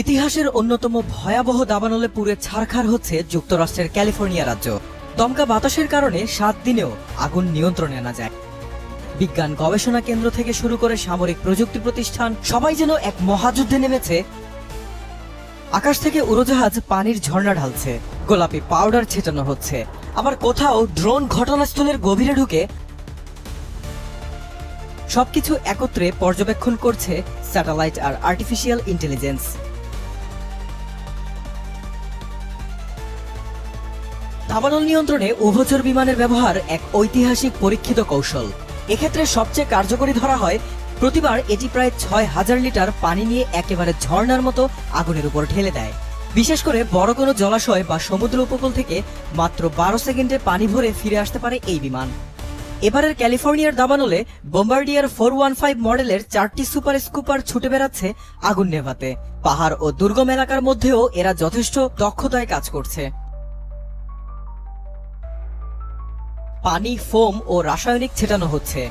ইতিহাসের অন্যতম ভয়াবহ দাবানলে পুড়ে ছারখার হচ্ছে যুক্তরাষ্ট্রের ক্যালিফোর্নিয়া রাজ্য। দমকা বাতাসের কারণে সাত দিনেও আগুন নিয়ন্ত্রণে আনা যায়। বিজ্ঞান গবেষণা কেন্দ্র থেকে শুরু করে সামরিক প্রযুক্তি প্রতিষ্ঠান সবাই যেন এক মহাযুদ্ধে নেমেছে। আকাশ থেকে উড়োজাহাজ পানির ঝর্ণা ঢালছে, গোলাপি পাউডার ছেটানো হচ্ছে। আবার কোথাও ড্রোন ঘটনাস্থলের গভীরে ঢুকে সবকিছু একত্রে পর্যবেক্ষণ করছে স্যাটেলাইট আর আর্টিফিশিয়াল ইন্টেলিজেন্স। দাবানল নিয়ন্ত্রণে উভচর বিমানের ব্যবহার এক ঐতিহাসিক পরীক্ষিত কৌশল। এক্ষেত্রে সবচেয়ে কার্যকরী ধরা হয়, প্রতিবার এটি প্রায় ছয় হাজার লিটার পানি নিয়ে একেবারে ঝর্ণার মতো আগুনের উপর ঢেলে দেয়। বিশেষ করে বড় কোনো জলাশয় বা সমুদ্র উপকূল থেকে মাত্র বারো সেকেন্ডে পানি ভরে ফিরে আসতে পারে এই বিমান। এবারের ক্যালিফোর্নিয়ার দাবানলে বোম্বার্ডিয়ার ফোর ওয়ান ফাইভ মডেলের চারটি সুপার স্কুপার ছুটে বেড়াচ্ছে আগুন নেভাতে। পাহাড় ও দুর্গম এলাকার মধ্যেও এরা যথেষ্ট দক্ষতায় কাজ করছে। পানি, ফোম ও রাসায়নিক ছেটানো হচ্ছে।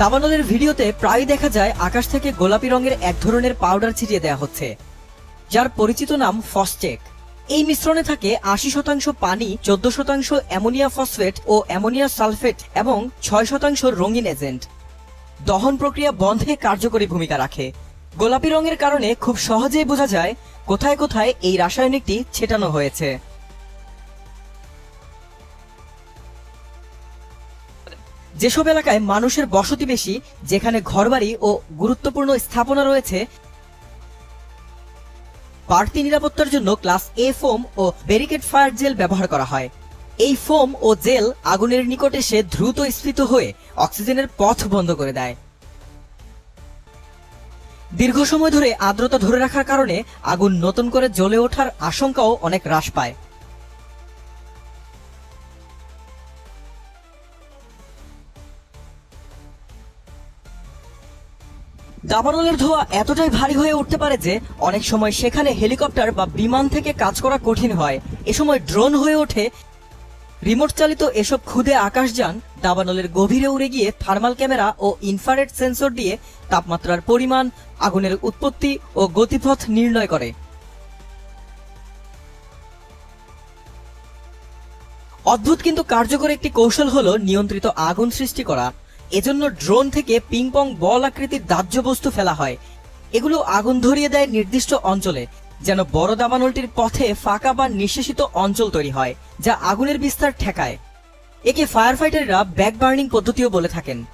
দাবানলের ভিডিওতে প্রায় দেখা যায় আকাশ থেকে গোলাপি রঙের এক ধরনের পাউডার ছিটিয়ে দেওয়া হচ্ছে, যার পরিচিত নাম ফসচেক। এই মিশ্রণে থাকে আশি শতাংশ পানি, চোদ্দ শতাংশ অ্যামোনিয়া ফসফেট ও অ্যামোনিয়া সালফেট এবং ছয় শতাংশ রঙিন এজেন্ট। দহন প্রক্রিয়া বন্ধে কার্যকরী ভূমিকা রাখে। গোলাপি রঙের কারণে খুব সহজেই বোঝা যায় কোথায় কোথায় এই রাসায়নিকটি ছেটানো হয়েছে। যেসব এলাকায় মানুষের বসতি বেশি, যেখানে ঘরবাড়ি ও গুরুত্বপূর্ণ স্থাপনা রয়েছে, বাড়তি নিরাপত্তার জন্য ক্লাস এ ফোম ও ব্যারিকেড ফায়ার জেল ব্যবহার করা হয়। এই ফোম ও জেল আগুনের নিকট এসে দ্রুত স্ফীত হয়ে অক্সিজেনের পথ বন্ধ করে দেয়। দীর্ঘ সময় ধরে আর্দ্রতা ধরে রাখার কারণে আগুন নতুন করে জ্বলে ওঠার আশঙ্কাও অনেক হ্রাস পায়। দাবানলের ধোঁয়া এতটাই ভারী হয়ে উঠতে পারে যে অনেক সময় সেখানে হেলিকপ্টার বা বিমান থেকে কাজ করা কঠিন হয়। এ সময় ড্রোন হয়ে ওঠে রিমোট চালিত এসব ক্ষুদে আকাশযান দাবানলের গভীরে উড়ে গিয়ে থার্মাল ক্যামেরা ও ইনফ্রারেড সেন্সর দিয়ে তাপমাত্রার পরিমাণ, আগুনের উৎপত্তি ও গতিপথ নির্ণয় করে। অদ্ভুত কিন্তু কার্যকর একটি কৌশল হলো নিয়ন্ত্রিত আগুন সৃষ্টি করা। এজন্য ড্রোন থেকে পিংপং বল আকৃতির দাহ্য বস্তু ফেলা হয়। এগুলো আগুন ধরিয়ে দেয় নির্দিষ্ট অঞ্চলে। যেন বড় দাবানলটির পথে ফাঁকা বা নিঃশেষিত অঞ্চল তৈরি হয়, যা আগুনের বিস্তার ঠেকায়। একে ফায়ার ফাইটাররা ব্যাক বার্নিং পদ্ধতিও বলে থাকেন।